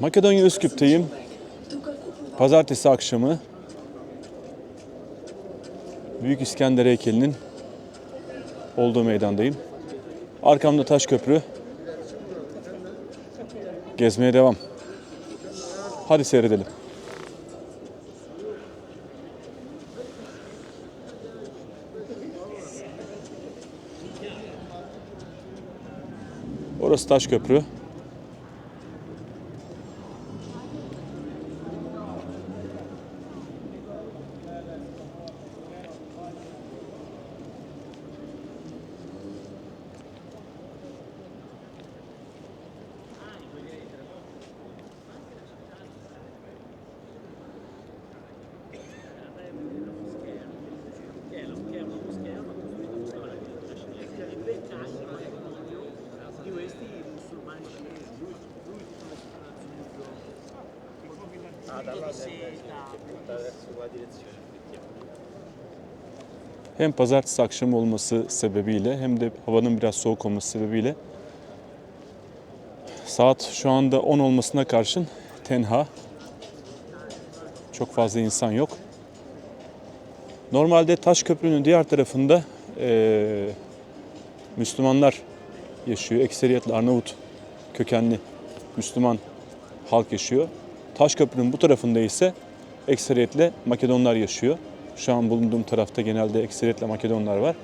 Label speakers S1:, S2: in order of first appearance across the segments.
S1: Makedonya Üsküp'teyim. Pazartesi akşamı Büyük İskender heykelinin olduğu meydandayım. Arkamda taş köprü. Gezmeye devam. Hadi seyredelim. Orası taş köprü. Hem pazartesi akşamı olması sebebiyle hem de havanın biraz soğuk olması sebebiyle saat şu anda 10 olmasına karşın tenha. Çok fazla insan yok. Normalde taş köprünün diğer tarafında eee, Müslümanlar yaşıyor. Ekseriyetle Arnavut kökenli Müslüman halk yaşıyor. Taş köprünün bu tarafında ise ekseriyetle Makedonlar yaşıyor. Şu an bulunduğum tarafta genelde ekseriyetle Makedonlar var.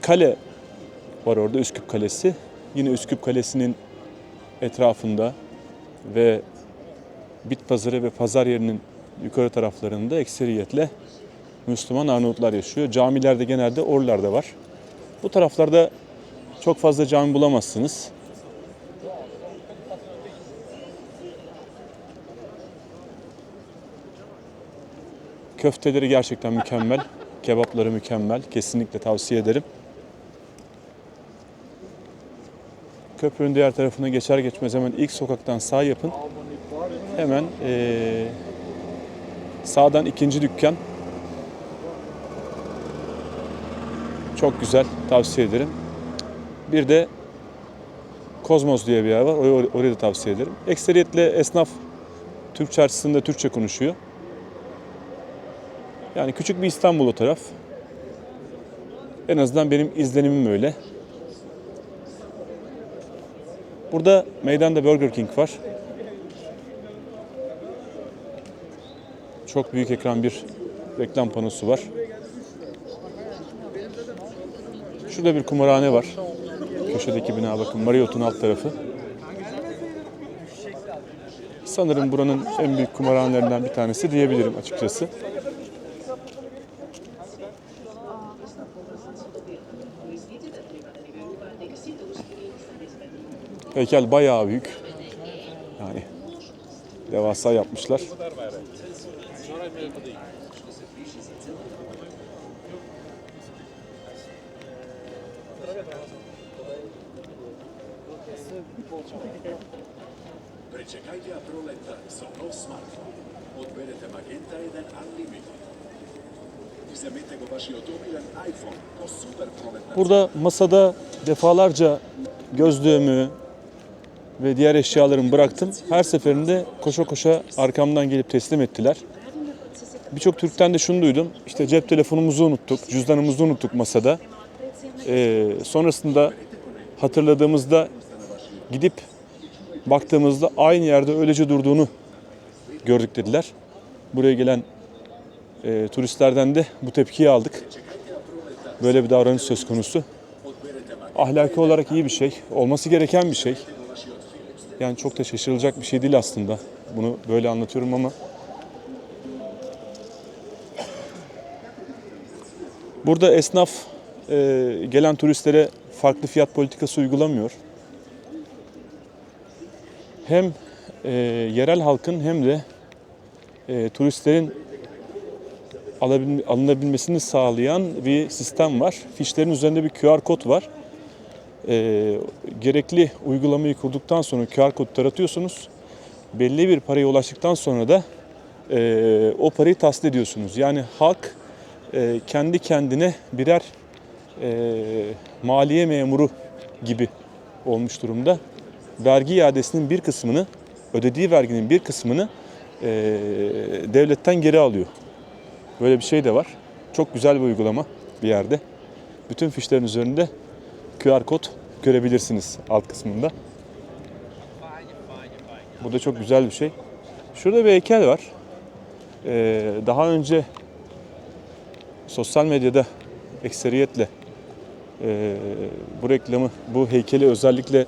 S1: Kale var orada Üsküp Kalesi. Yine Üsküp Kalesi'nin etrafında ve bit pazarı ve pazar yerinin yukarı taraflarında ekseriyetle Müslüman Arnavutlar yaşıyor. Camilerde genelde oralarda var. Bu taraflarda çok fazla cami bulamazsınız. Köfteleri gerçekten mükemmel. Kebapları mükemmel. Kesinlikle tavsiye ederim. Köprünün diğer tarafına geçer geçmez hemen ilk sokaktan sağ yapın. Hemen eee, sağdan ikinci dükkan. Çok güzel. Tavsiye ederim. Bir de Kozmos diye bir yer var. Orayı, orayı da tavsiye ederim. Ekseriyetle esnaf Türk çarşısında Türkçe konuşuyor. Yani küçük bir İstanbul o taraf. En azından benim izlenimim öyle. Burada meydanda Burger King var. Çok büyük ekran bir reklam panosu var. Şurada bir kumarhane var. Köşedeki bina bakın Marriott'un alt tarafı. Sanırım buranın en büyük kumarhanelerinden bir tanesi diyebilirim açıkçası. Heykel bayağı büyük. Yani devasa yapmışlar.
S2: Pričekajte a proleta so nov smartphone. Odberete Magenta 1 Unlimited. Vzemite go vaši odobrilen iPhone po super prometna
S1: Burada masada defalarca gözlüğümü ve diğer eşyalarımı bıraktım. Her seferinde koşa koşa arkamdan gelip teslim ettiler. Birçok Türk'ten de şunu duydum. İşte cep telefonumuzu unuttuk, cüzdanımızı unuttuk masada. Ee, sonrasında hatırladığımızda gidip baktığımızda aynı yerde öylece durduğunu gördük dediler. Buraya gelen e, turistlerden de bu tepkiyi aldık. Böyle bir davranış söz konusu. Ahlaki olarak iyi bir şey, olması gereken bir şey. Yani çok da şaşırılacak bir şey değil aslında. Bunu böyle anlatıyorum ama Burada esnaf e, gelen turistlere farklı fiyat politikası uygulamıyor. Hem e, yerel halkın hem de e, turistlerin alabil- alınabilmesini sağlayan bir sistem var. Fişlerin üzerinde bir QR kod var. E, gerekli uygulamayı kurduktan sonra QR kodu taratıyorsunuz. Belli bir paraya ulaştıktan sonra da e, o parayı tahsil ediyorsunuz. Yani halk e, kendi kendine birer e, maliye memuru gibi olmuş durumda. Vergi iadesinin bir kısmını ödediği verginin bir kısmını e, devletten geri alıyor. Böyle bir şey de var. Çok güzel bir uygulama bir yerde. Bütün fişlerin üzerinde QR kod görebilirsiniz alt kısmında. Bu da çok güzel bir şey. Şurada bir heykel var. Ee, daha önce sosyal medyada ekseriyetle e, bu reklamı, bu heykeli özellikle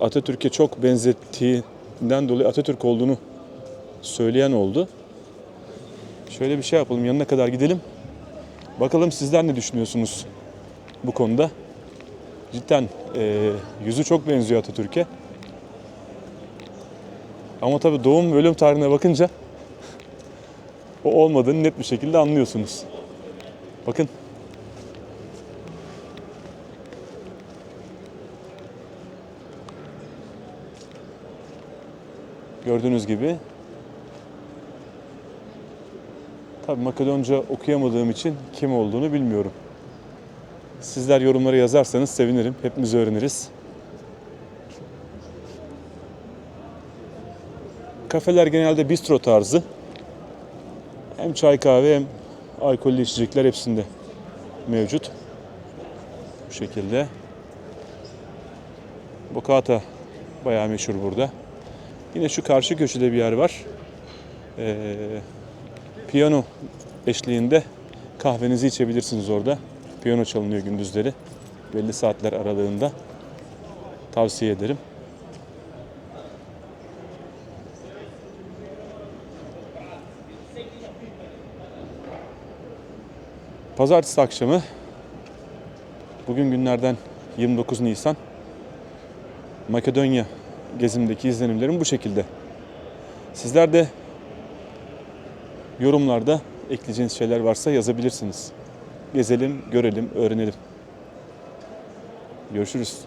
S1: Atatürk'e çok benzettiğinden dolayı Atatürk olduğunu söyleyen oldu. Şöyle bir şey yapalım, yanına kadar gidelim. Bakalım sizler ne düşünüyorsunuz bu konuda? Cidden e, yüzü çok benziyor Atatürk'e. Ama tabii doğum ve ölüm tarihine bakınca o olmadığını net bir şekilde anlıyorsunuz. Bakın. Gördüğünüz gibi Tabii Makedonca okuyamadığım için kim olduğunu bilmiyorum. Sizler yorumlara yazarsanız sevinirim. Hepimiz öğreniriz. Kafeler genelde bistro tarzı. Hem çay kahve hem alkollü içecekler hepsinde mevcut. Bu şekilde. Bokata bayağı meşhur burada. Yine şu karşı köşede bir yer var. Ee, piyano eşliğinde kahvenizi içebilirsiniz orada. Piyano çalınıyor gündüzleri. Belli saatler aralığında. Tavsiye ederim. Pazartesi akşamı bugün günlerden 29 Nisan Makedonya gezimdeki izlenimlerim bu şekilde. Sizler de yorumlarda ekleyeceğiniz şeyler varsa yazabilirsiniz. Gezelim, görelim, öğrenelim. Görüşürüz.